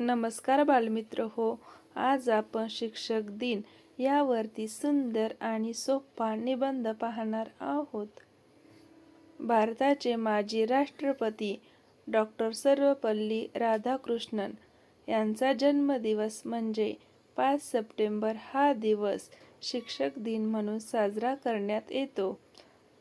नमस्कार बालमित्र हो. आज आपण शिक्षक दिन यावरती सुंदर आणि सोपा निबंध पाहणार आहोत. भारताचे माजी राष्ट्रपती डॉक्टर सर्वपल्ली राधाकृष्णन यांचा जन्मदिवस म्हणजे पाच सप्टेंबर हा दिवस शिक्षक दिन म्हणून साजरा करण्यात येतो.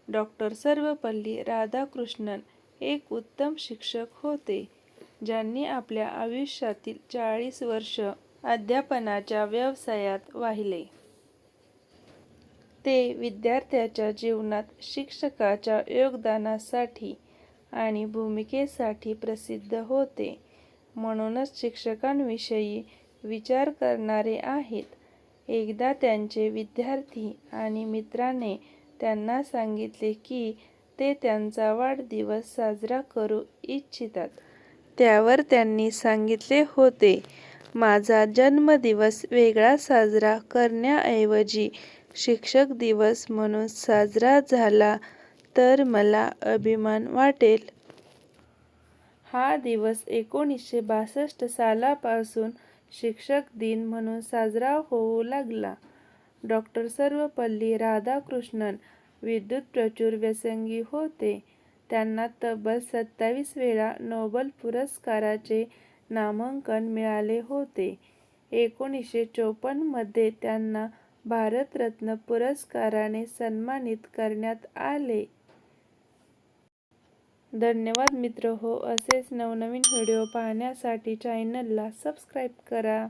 डॉक्टर सर्वपल्ली राधाकृष्णन एक उत्तम शिक्षक होते. ज्यांनी आपल्या आयुष्यातील चाळीस वर्ष अध्यापनाच्या व्यवसायात वाहिले. ते विद्यार्थ्याच्या जीवनात शिक्षकाच्या योगदानासाठी आणि भूमिकेसाठी प्रसिद्ध होते. म्हणूनच शिक्षकांविषयी विचार करणारे आहेत. एकदा त्यांचे विद्यार्थी आणि मित्राने त्यांना सांगितले की ते त्यांचा वाढदिवस साजरा करू इच्छितात. त्यावर त्यांनी सांगितले होते माझा जन्मदिवस वेगळा साजरा करण्याऐवजी शिक्षक दिवस म्हणून साजरा झाला तर मला अभिमान वाटेल. हा दिवस एकोणीसशे बासष्ट सालापासून शिक्षक दिन म्हणून साजरा होऊ लागला. डॉक्टर सर्वपल्ली राधाकृष्णन विद्युत प्रचूर व्यसंगी होते. त्यांना तब्बल सत्तावीस वेळा नोबल पुरस्काराचे नामांकन मिळाले होते. एकोणीसशे चोपन्नमध्ये त्यांना भारतरत्न पुरस्काराने सन्मानित करण्यात आले. धन्यवाद मित्र. हो असेच नवनवीन व्हिडिओ पाहण्यासाठी चॅनलला सबस्क्राईब करा.